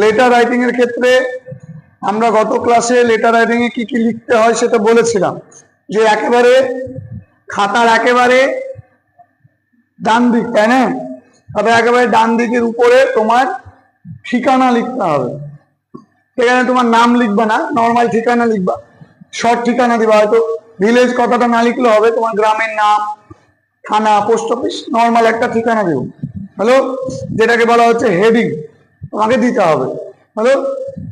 Letter writing এর ক্ষেত্রে আমরা গত ক্লাসে লেটার রাইটিং এ কি কি লিখতে হয় সেটা বলেছিলাম। যে একেবারে খাতার একেবারে ডান দিক, তাই না? তবে একেবারে ডান দিকের উপরে তোমার ঠিকানা লিখতে হবে। সেখানে তোমার নাম লিখবা না নর্মাল ঠিকানা লিখবা। শর্ট ঠিকানা দিবা, হয়তো ভিলেজ কথাটা না লিখলে হবে, তোমার গ্রামের নাম, থানা পোস্ট অফিস নর্মাল একটা ঠিকানা দেবো হ্যালো যেটাকে বলা হচ্ছে হেডিং তোমাকে দিতে হবে। হ্যালো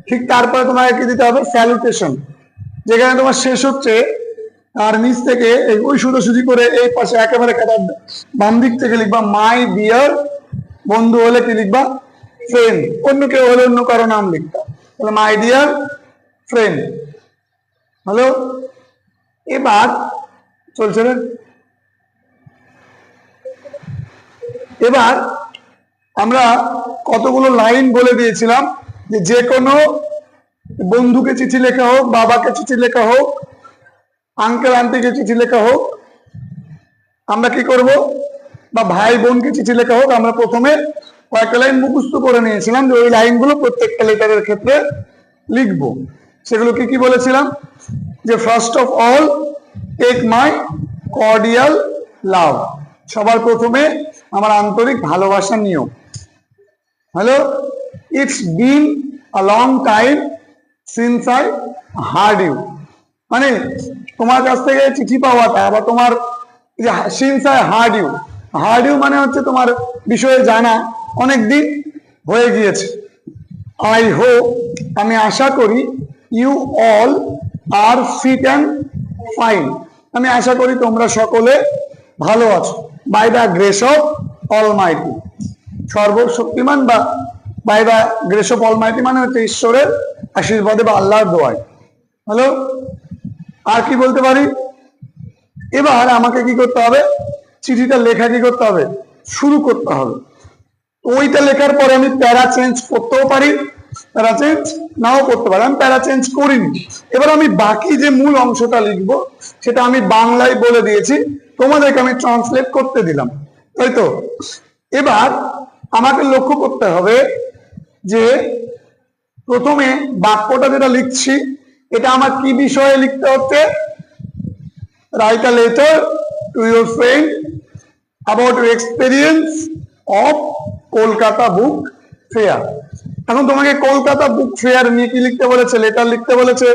ঠিক তারপরে তোমাকে কি দিতে হবে? স্যালুটেশন যেখানে তোমার শেষ হচ্ছে আর নিচ থেকে ওই সোজাসুজি করে এই পাশে একেবারে কাটার বাম দিক থেকে লিখবা মাই ডিয়ার বন্ধু হলে কি লিখবা? ফ্রেন্ড অন্য কেউ হলে অন্য কারও নাম লিখবা। তাহলে মাই ডিয়ার ফ্রেন্ড হ্যালো? এবার চলছে এবার আমরা কতগুলো লাইন বলে দিয়েছিলাম যে যে কোনো বন্ধুকে চিঠি লেখা হোক, বাবাকে চিঠি লেখা হোক আঙ্কেল আন্টিকে চিঠি লেখা হোক, আমরা কি করব? বা ভাই, বোনকে চিঠি লেখা হোক, আমরা প্রথমে কয়েকটা লাইন মুখস্থ করে নিয়েছিলাম যে ওই লাইনগুলো প্রত্যেকটা লেটারের ক্ষেত্রে লিখব। সেগুলো কি কি বলেছিলাম? যে first of all take my cordial love সবার প্রথমে আমার আন্তরিক ভালোবাসা নিও। Hello it's been a long time since I heard you মানে তোমার কাছ থেকে চিঠি পাওয়াটা বা তোমার since I heard you heard you মানে হচ্ছে তোমার বিষয়ে জানা অনেক দিন হয়ে গিয়েছে। আই হোপ আমি আশা করি you all are fit and fine আমি আশা করি তোমরা সকলে ভালো আছো। By the grace of almighty সর্বশক্তিমান বা বাই বা গ্রেস অফ মানে হচ্ছে ঈশ্বরের আশীর্বাদে বা আল্লাহর দোয়ায়। হ্যালো? আর কি বলতে পারি? এবার আমাকে কি করতে হবে? চিঠিটা লেখা কি করতে হবে? শুরু করতে হবে। ওইটা লেখার পরে আমি প্যারা চেঞ্জ করতেও পারি, প্যারা চেঞ্জ নাও করতে পারি। আমি প্যারা চেঞ্জ করিনি। এবার আমি বাকি যে মূল অংশটা লিখব, সেটা আমি বাংলায় বলে দিয়েছি। তোমাদেরকে আমি ট্রান্সলেট করতে দিলাম। তাই তো? এবার আমাকে লক্ষ্য করতে হবে যে প্রথমে বাক্যটা যেটা লিখছি, এটা আমার কি বিষয়ে লিখতে হচ্ছে? Write a letter to your friend about your experience of Kolkata book fair এখন তোমাকে কলকাতা বুক ফেয়ার নিয়ে কি লিখতে বলেছে? লেটার লিখতে বলেছে।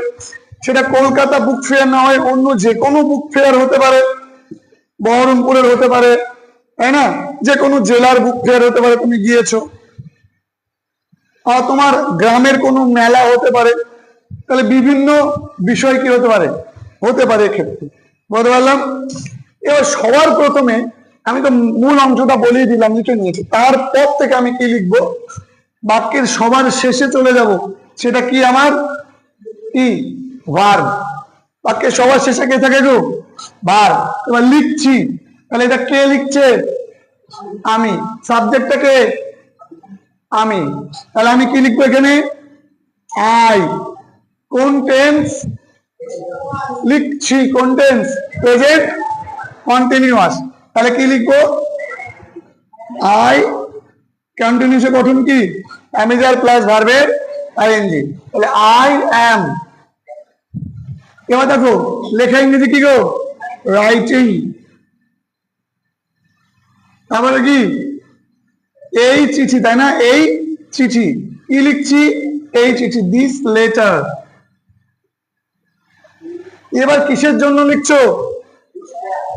সেটা কলকাতা বুক ফেয়ার না হয়, অন্য যে কোনো বুক ফেয়ার হতে পারে, বহরমপুরের হতে পারে তাই না? যে কোনো জেলার বুক ফেয়ার হতে পারে, তুমি গিয়েছো। আর তোমার গ্রামের কোনো মেলা হতে পারে, তাহলে বিভিন্ন বিষয় কি হতে পারে? হতে পারে এক্ষেত্রে। বলতে পারলাম? এবার সবার প্রথমে আমি তো মূল অংশটা বলেই দিলাম, লিখে নিয়েছি। তারপর থেকে আমি কি লিখব? বাক্যের সবার শেষে চলে যাব। সেটা কি আমার? কি ভার বাক্যের সবার শেষে কে থাকে গো? ভার এবার লিখছি। তাহলে এটা কে লিখছে? আমি। সাবজেক্টটা কে আমি। তাহলে আমি কি লিখব এখানে? আই কোন টেন্স লিখছি কোন টেন্স প্রেজেন্ট কন্টিনিউয়াস তাহলে কি লিখব? আই কন্টিনিউসে গঠন কি? অ্যামিজার প্লাস ভার্বের আইএনজি তাহলে আই অ্যাম এবার দেখো, লেখা ইংরেজি কি গো? রাইটিং তারপরে কি? এই চিঠি, তাই না? এই চিঠি। কি লিখছি? এই চিঠি দিস লেটার এবার কিসের জন্য লিখছো?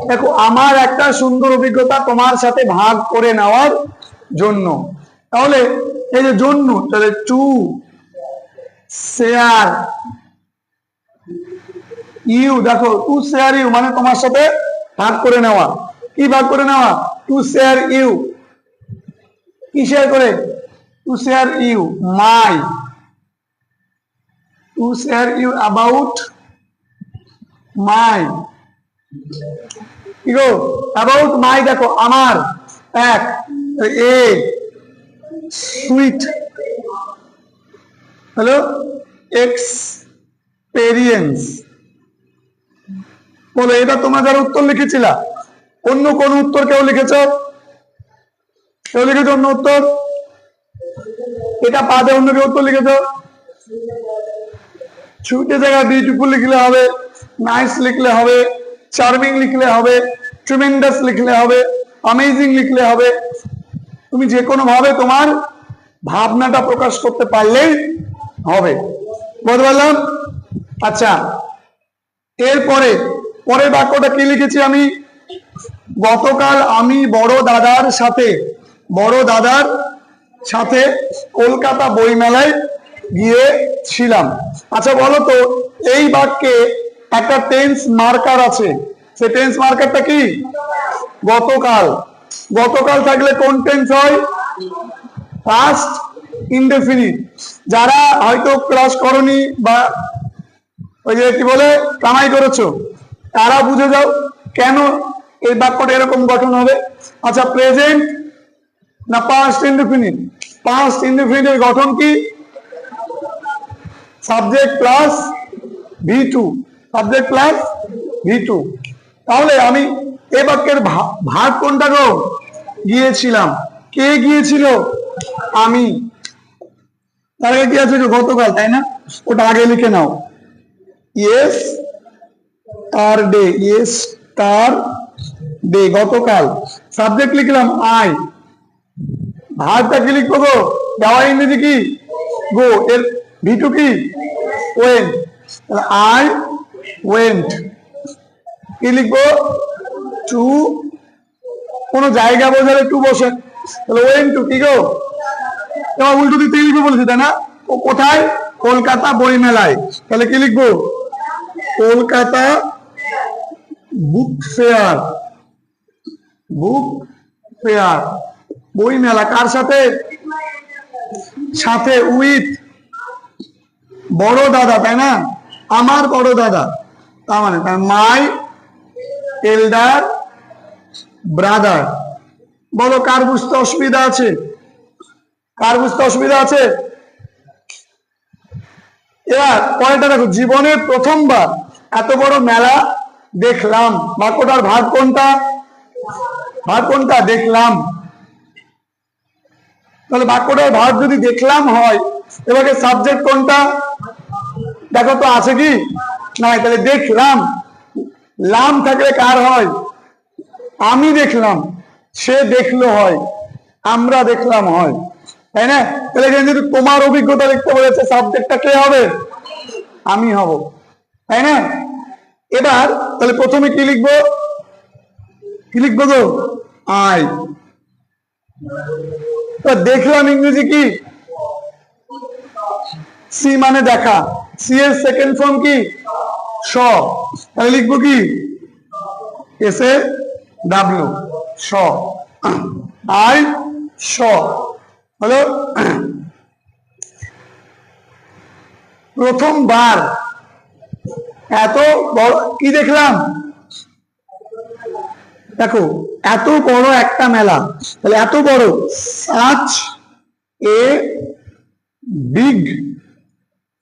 দেখো, আমার একটা সুন্দর অভিজ্ঞতা তোমার সাথে ভাগ করে নেওয়ার জন্য। তাহলে, এই যে জন্য, তাহলে টু শেয়ার ইউ দেখো টু শেয়ার ইউ মানে তোমার সাথে ভাগ করে নেওয়া। কি ভাগ করে নেওয়া? টু শেয়ার ইউ কি শেয়ার করে? To share you my to share you about my কি গো? অ্যাবাউট মাই দেখো, আমার, এক, এ সুইট হ্যালো এক্সপেরিয়েন্স বলো এটা তোমরা যারা উত্তর লিখেছিলা। অন্য কোন উত্তর কেউ লিখেছ? কেউ লিখেছ অন্য উত্তর? এটা পাদে অন্য কেউ উত্তর লিখেছ? ছুটে জায়গা বিউটিফুল লিখলে হবে নাইস লিখলে হবে চার্মিং লিখলে হবে ট্রিমেন্ডাস লিখলে হবে অ্যামেজিং লিখলে হবে। তুমি যে কোনো ভাবে তোমার ভাবনাটা প্রকাশ করতে পারলেই হবে। বুঝতে পারলাম? আচ্ছা এরপরে, পরের বাক্যটা কি লিখেছি আমি? গতকাল আমি বড় দাদার সাথে, বড় দাদার সাথে কলকাতা বইমেলায় গিয়েছিলাম। আচ্ছা বলো তো, এই বাক্যে একটা টেন্স মার্কার আছে। সে টেন্স মার্কারটা কি? গতকাল। গতকাল থাকলে কোন টেন্স হয়? ফার্স্ট ইনডেফিনিট যারা হয়তো ক্লাস করনি বা ওই যে কি বলে, কামাই করেছ, তারা বুঝে যাও কেন এই বাক্যটা এরকম গঠন হবে। আচ্ছা প্রেজেন্ট না পাস্ট ইনডিফিনিট পাস্ট ইনডিফিনিটের গঠন কি? Subject plus V two subject plus V two তাহলে আমি এ বাক্যের ভাগ কোনটা গো? গিয়েছিলাম। কে গিয়েছিল? আমি। তার আগে কি আছে গতকাল, তাই না? ওটা আগে লিখে নাও। Yesterday yesterday গতকাল। সাবজেক্ট লিখলাম আই ভারটা কি লিখব গো? দেওয়া ইংরেজি কি? গো, এর ভিটু কি? ওয়েন্ট আই ওয়েন্ট কি লিখব? টু কোন জায়গা বোঝালে টু বসে। তাহলে ওয়েন টু কি গো? এবার উল্টো দিতে লিখব বলেছি, তাই না? ও কোথায়? কলকাতা বই মেলায় তাহলে কি লিখব? Kolkata book fair book fair বই মেলা কার সাথে? সাথে উইথ বড় দাদা, তাই না? আমার বড় দাদা। তার মানে মাই, এল্ডার, ব্রাদার। বলো, কার বুঝতে অসুবিধা আছে? কার বুঝতে অসুবিধা আছে? এবার পরেরটা দেখো জীবনে প্রথমবার এত বড় মেলা দেখলাম। বাক্যটার ভাগ কোনটা? ভাগ কোনটা দেখলাম। তাহলে বাক্যটার ভাগ যদি দেখলাম হয়, এবারে সাবজেক্ট কোনটা? দেখো তো আছে কি? না, তাহলে দেখলাম। লাম থাকলে কার হয়? আমি দেখলাম। সে দেখল হয়। আমরা দেখলাম হয়। তাই না? তাহলে এখানে যদি তোমার অভিজ্ঞতা লিখতে বলেছে সাবজেক্টটা কে হবে? আমি হব। তাই না? এবার তাহলে প্রথমে কি লিখব? কি লিখব গো? আই তো দেখলাম ইংরেজি কি? সি মানে দেখা। সি এর সেকেন্ড ফর্ম কি? স। তাহলে লিখব কি? S A W saw. I saw. হলো, প্রথমবার। এত বড় কি দেখলাম? দেখো এত বড় একটা মেলা, তাহলে এত বড়। Such a big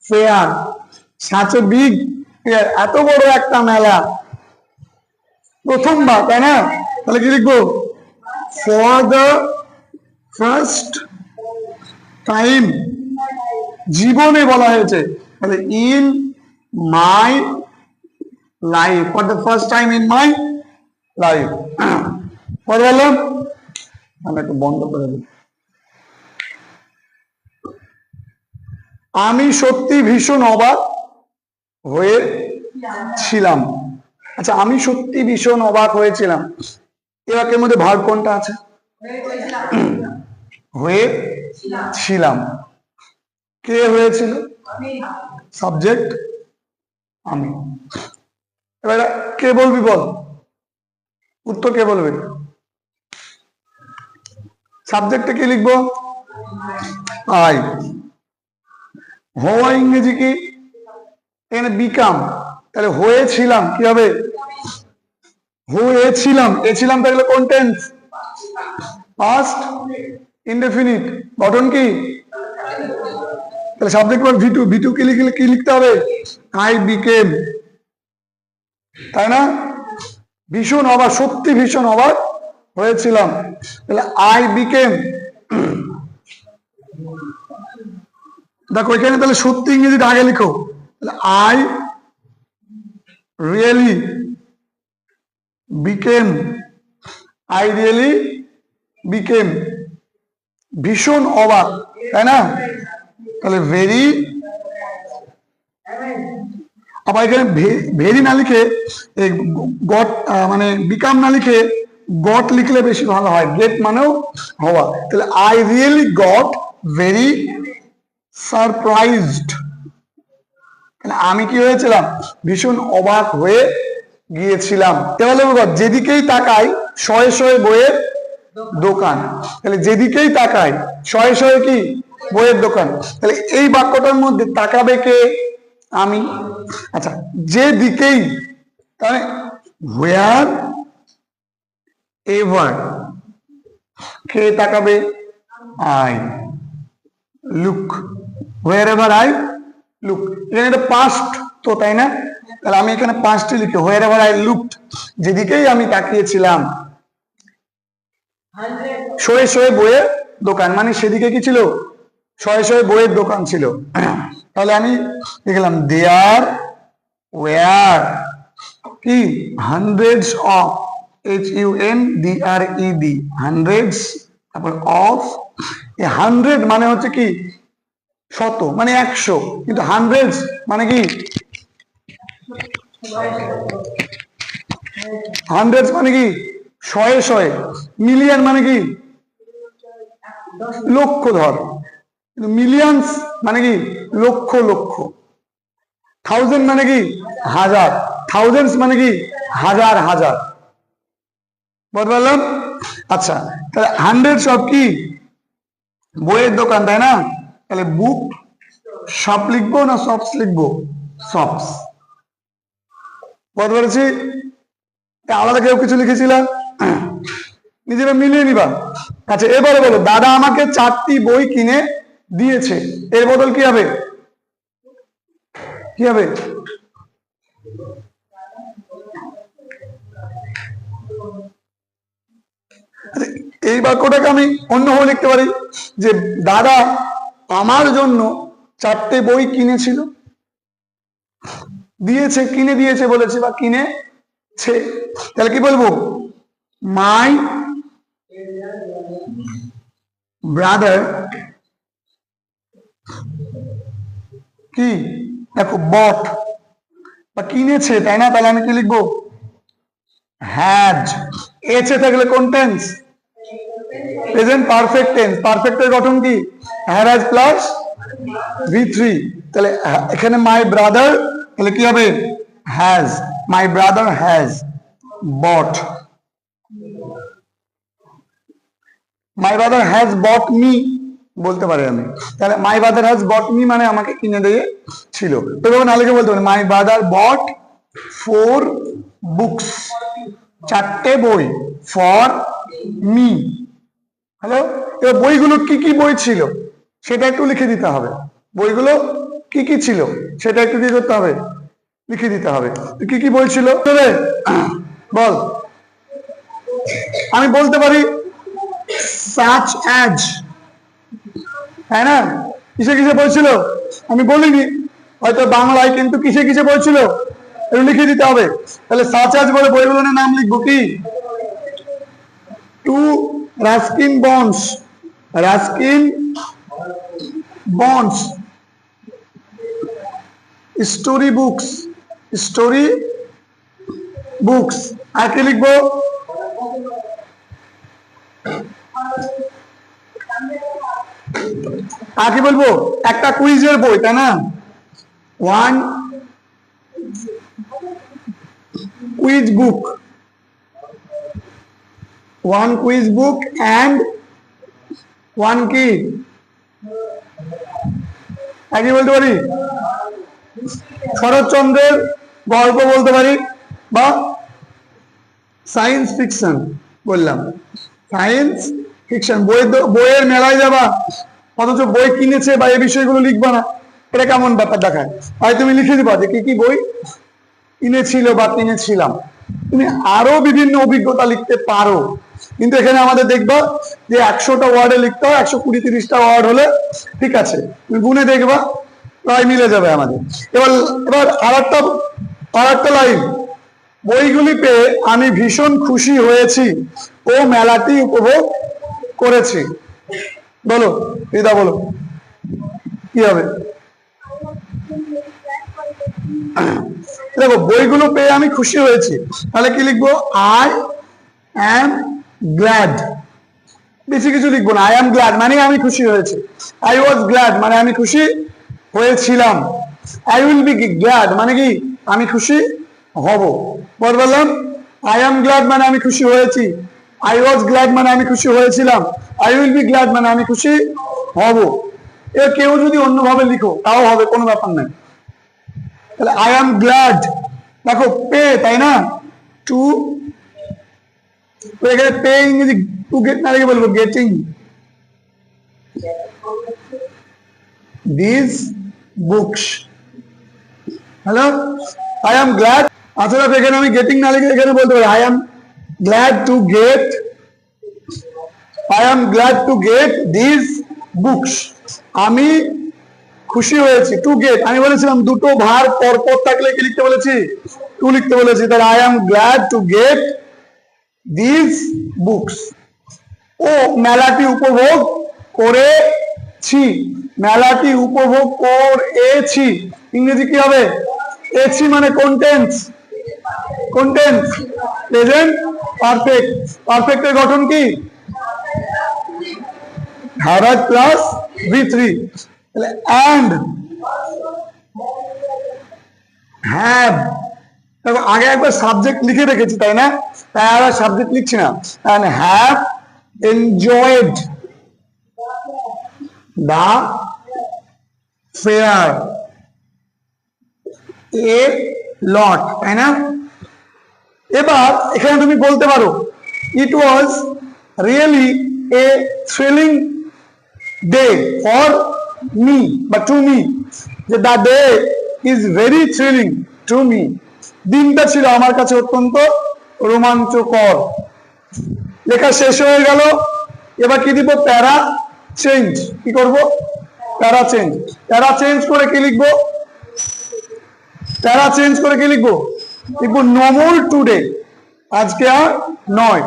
fair such a big fair এত বড় একটা মেলা। প্রথমবার, তাই না? তাহলে কি লিখব? ফর দ্য ফার্স্ট টাইম জীবনে বলা হয়েছে। তাহলে in my life for the first time in my life পরে গেলাম আমি একটু বন্ধ করে দিই। আমি সত্যি ভীষণ অবাক হয়েছিলাম আচ্ছা আমি সত্যি ভীষণ অবাক হয়েছিলাম। এ বাক্যের মধ্যে ভাগ কোনটা আছে? হয়েছিলাম কে হয়েছিল? সাবজেক্ট, আমি। এবার কে বলবি বল? উত্তর কে বলবে? সাবজেক্টে কি লিখব? আই হওয়া ইংরেজি কি? এখানে বিকাম তাহলে হয়েছিলাম কি হবে হয়েছিলাম। এছিলাম তাহলে কোন টেন্স পাস্ট ইনডেফিনিট গঠন কি? তাহলে সাবজেক্ট পর ভিটু ভিটু কি লিখলে, কি লিখতে হবে? আই বিকেম তাই না? ভীষণ অবাক সত্যি ভীষণ অবাক হয়েছিলাম। তাহলে আই বিকেম দেখো, এখানে তাহলে সত্যি ইংরেজিটা আগে লিখো। তাহলে I really became I really became ভীষণ অবাক, তাই না? তাহলে ভেরি আবার এখানে ভেরি না লিখে গট মানে বিকাম না লিখে গট লিখলে বেশি ভালো হয় গেট মানেও হওয়া। তাহলে I really got very surprised আমি কি হয়েছিলাম? ভীষণ অবাক হয়ে গিয়েছিলাম। তাহলে যেদিকেই তাকাই, শয়ে শয়ে বইয়ের দোকান। তাহলে যেদিকেই তাকাই, শয়ে শয়ে কি? বইয়ের দোকান। তাহলে এই বাক্যটার মধ্যে তাকাবে কে? আমি। আচ্ছা যেদিকেই, তাহলে হোয়ার এভার কে তাকাবে? I look wherever I look এখানে এটা পাস্ট তো, তাই না? তাহলে আমি এখানে পাস্টে লিখি হোয়ার এভার আই যেদিকেই আমি তাকিয়েছিলাম। বইয়ের দোকান মানে সেদিকে কি ছিল? শয়ে শয়ে বইয়ের দোকান ছিল। তাহলে আমি লিখলাম দেয়ার ওয়ার কি? Hundreds of H U N D R E D hundreds তারপর অফ এই হান্ড্রেড মানে হচ্ছে কি? শত মানে একশো, কিন্তু হান্ড্রেডস মানে কি? হান্ড্রেডস মানে কি? শয়ে শয়ে মিলিয়ন মানে কি? লক্ষ ধর, কিন্তু মিলিয়ন্স মানে কি? লক্ষ লক্ষ। থাউজেন্ড মানে কি? হাজার। থাউজেন্ডস মানে কি? হাজার হাজার। বুঝতে পারলাম? আচ্ছা তাহলে হান্ড্রেড সব কি? বইয়ের দোকান, তাই না? তাহলে বুক শপ লিখব না শপস লিখব? শপস বুঝতে পেরেছি? আলাদা কেউ কিছু লিখেছিলাম নিজেরা মিলিয়ে নিবা। আচ্ছা এবারে বলো, দাদা আমাকে চারটি বই কিনে দিয়েছে। এর বদল কি হবে? কি হবে? এই বাক্যটাকে আমি অন্যভাবে লিখতে পারি যে, দাদা, আমার জন্য চারটে বই কিনেছিল। দিয়েছে, কিনে দিয়েছে বলেছে বা কিনেছে। তাহলে কি বলব? মাই ব্রাদার কি? দেখো বট বা কিনেছে, তাই না? তাহলে আমি কি লিখব? হ্যাজ এছে থাকলে কোন টেন্স প্রেজেন্ট পারফেক্ট টেন্স পারফেক্টের গঠন কি? হ্যাজ প্লাস ভি থ্রি তাহলে এখানে মাই ব্রাদার তাহলে কি হবে? Has my brother has bought my brother has bought me বলতে পারি আমি। তাহলে my brother has bought me মানে আমাকে কিনে দিয়ে ছিল। তবে না লিখে বলতে পারি। My brother bought four books চারটে বই. ফর মি হ্যালো এবার বইগুলো কি কি বই ছিল? সেটা একটু লিখে দিতে হবে। বইগুলো কি কি ছিল? সেটা একটু কি করতে হবে। লিখে দিতে হবে। কি কি বই ছিল? বল। আমি বলতে পারি সাচ অ্যাজ তাই না? কিসে কিসে বলছিল আমি বলিনি। হয়তো বাংলায় কিন্তু কিসে কিসে বলছিল লিখে দিতে হবে। তাহলে সাচ অ্যাজ বলে বইগুলোর নাম লিখব কি? Two Ruskin Bond's Ruskin Bond's story books story books আর কি লিখব? আর কি বলব? একটা কুইজের বই, তাই না? One quiz book one quiz book and one কি একই বলতে পারি? শরৎচন্দ্রের গল্প বলতে পারি বা সায়েন্স ফিকশন বললাম। সায়েন্স ফিকশন বই বইয়ের মেলায় যাবা, অথচ বই কিনেছে বা এই বিষয়গুলো লিখবা না। এটা কেমন ব্যাপার দেখায়? হয় তুমি লিখে দিবা যে কি কি বই কিনেছিল বা কিনেছিলাম তুমি আরও বিভিন্ন অভিজ্ঞতা লিখতে পারো। কিন্তু এখানে আমাদের দেখবা যে একশোটা ওয়ার্ডে লিখতে হয়, একশো কুড়ি, তিরিশটা ওয়ার্ড হলে ঠিক আছে। তুমি গুনে দেখবা, প্রায় মিলে যাবে আমাদের। এবার এবার আর একটা আর লাইন বইগুলি পেয়ে আমি ভীষণ খুশি হয়েছি ও মেলাটি উপভোগ করেছি। বলো রিদা বলো, কি হবে? দেখো, বইগুলো পেয়ে আমি খুশি হয়েছি। তাহলে কি লিখব? আই অ্যাম গ্ল্যাড বেশি কিছু লিখব না। আই অ্যাম গ্ল্যাড মানে আমি খুশি হয়েছি। আই ওয়াজ গ্ল্যাড মানে আমি খুশি হয়েছিলাম। আই উইল বি গ্ল্যাড মানে কি? আমি খুশি হব। বল বললাম আই অ্যাম গ্ল্যাড মানে আমি খুশি হয়েছি। আই ওয়াজ গ্ল্যাড মানে আমি খুশি হয়েছিলাম। আই উইল বি গ্ল্যাড মানে আমি খুশি হব। এ কেউ যদি অন্যভাবে লিখো, তাও হবে, কোনো ব্যাপার নাই। তাহলে আই অ্যাম গ্ল্যাড দেখো পে তাই না? টু এখানে পে ইংরেজি টু গেট না রেখে বলব getting this books hello I am glad আচ্ছা দেখো, এখানে আমি গেটিং না লিখে এখানে বলতে পারি I am glad to get I am glad to get this books আমি খুশি হয়েছি। টু গেট আমি বলেছিলাম, দুটো ভার পরপর থাকলে কি লিখতে বলেছি? টু লিখতে বলেছি তাহলে I am glad to get this books ও, মেলাটি উপভোগ করেছি। মেলাটি উপভোগ করেছি। ইংরেজি কি হবে? এছি মানে কোনটেন্স কোনটেন্স প্রেজেন্ট পারফেক্ট পারফেক্টের গঠন কি? হ্যাভার প্লাস ভি থ্রি তাহলে অ্যান্ড হ্যাভ দেখো, আগে একবার সাবজেক্ট লিখে রেখেছি, তাই না? তাই আর সাবজেক্ট লিখছি না। And have enjoyed the fair a lot তাই না? এবার এখানে তুমি বলতে পারো it was really a thrilling day for me বা টু মি যে the day is very thrilling to me দিনটা ছিল আমার কাছে অত্যন্ত রোমাঞ্চকর। লেখা শেষ হয়ে গেল। এবার কি দিব? প্যারা চেঞ্জ। কি করব? প্যারা চেঞ্জ। প্যারা চেঞ্জ করে কি লিখব? প্যারা চেঞ্জ করে কি লিখব? লিখব নমোর টুডে আজকে আর নয়।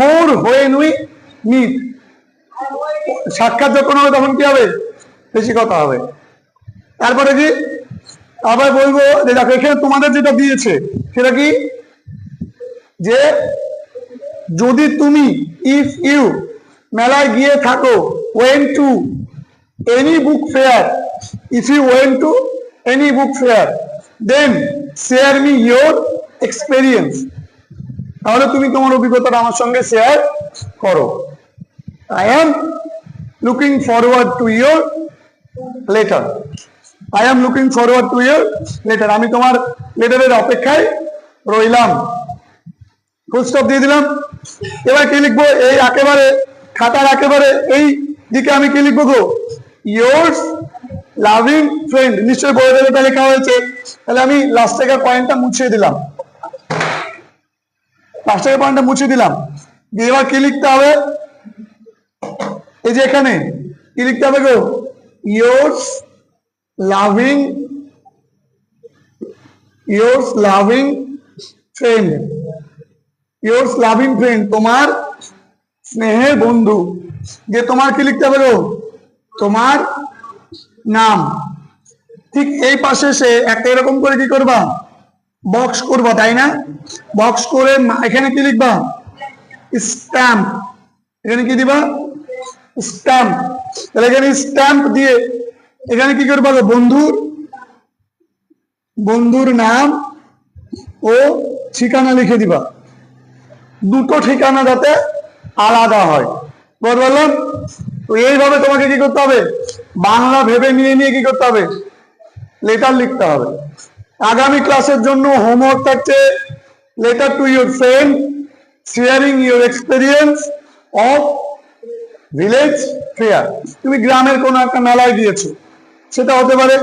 মোর হোয়েন উই মিট সাক্ষাৎ যখন হবে তখন কি হবে? বেশি কথা হবে। তারপরে কি? আবার বলব যে দেখো, এখানে তোমাদের যেটা দিয়েছে, সেটা কি? যে যদি তুমি ইফ ইউ মেলায় গিয়ে থাকো went to any book fair if you went to any book fair then share me your experience তাহলে তুমি তোমার অভিজ্ঞতাটা আমার সঙ্গে শেয়ার করো। I am looking forward to your letter I am looking forward to your letter আমি তোমার লেটারের অপেক্ষায় রইলাম। ফুল স্টপ দিয়ে দিলাম। এবার কি লিখব? এই একেবারে, খাতার একেবারে এই দিকে আমি কি লিখব গো? ইয়োর্স লাভিং ফ্রেন্ড নিশ্চয়ই বইয়ের এটা লেখা হয়েছে। তাহলে আমি লাস্ট থেকে পয়েন্টটা মুছিয়ে দিলাম। লাস্ট থেকে পয়েন্টটা মুছিয়ে দিলাম। এবার কি লিখতে হবে? এই যে এখানে, কি লিখতে হবে গো? Yours loving yours loving friend yours loving friend তোমার স্নেহের বন্ধু। যে তোমার কি লিখতে গো? তোমার নাম। ঠিক এই পাশে সে একটা এরকম করে কি করবা? বক্স করবা, তাই না? বক্স করে এখানে কি লিখবা? স্ট্যাম্প এখানে কি দিবা? স্ট্যাম্প। তাহলে এখানে স্ট্যাম্প দিয়ে এখানে কি করবা গো? বন্ধুর বন্ধুর নাম ও ঠিকানা লিখে দিবা। দুটো ঠিকানা যাতে আলাদা হয়। বল বললাম, তো এইভাবে তোমাকে কি করতে হবে? বাংলা ভেবে নিয়ে নিয়ে কি করতে হবে? লেটার লিখতে হবে। আগামী ক্লাসের জন্য হোমওয়ার্ক থাকছে। Letter to your friend sharing your experience of village fair তুমি গ্রামের কোনো একটা মেলায় গিয়েছো। সেটা হতে পারে।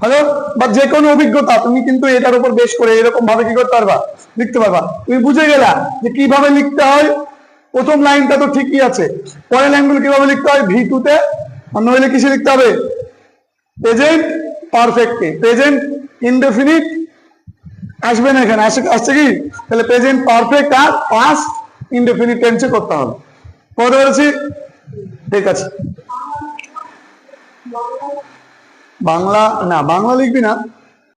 হ্যালো বা যে কোনো অভিজ্ঞতা, তুমি কিন্তু এটার উপর বেশ করে এরকম ভাবে কি করতে পারবা? লিখতে পারবা। তুমি বুঝে গেলা যে কীভাবে লিখতে হয়। প্রথম লাইনটা তো ঠিকই আছে। পরের লাইনগুলো কীভাবে লিখতে হয়? ভি টু তে আর নইলে কিসে লিখতে হবে? প্রেজেন্ট পারফেক্টে প্রেজেন্ট ইনডেফিনিট আসবে না এখানে। আসছে কি? তাহলে প্রেজেন্ট পারফেক্ট আর পাস্ট ইনডেফিনিট টেন্সে করতে হবে। বলতে পেরেছি ঠিক আছে। বাংলা না বাংলা লিখবি না।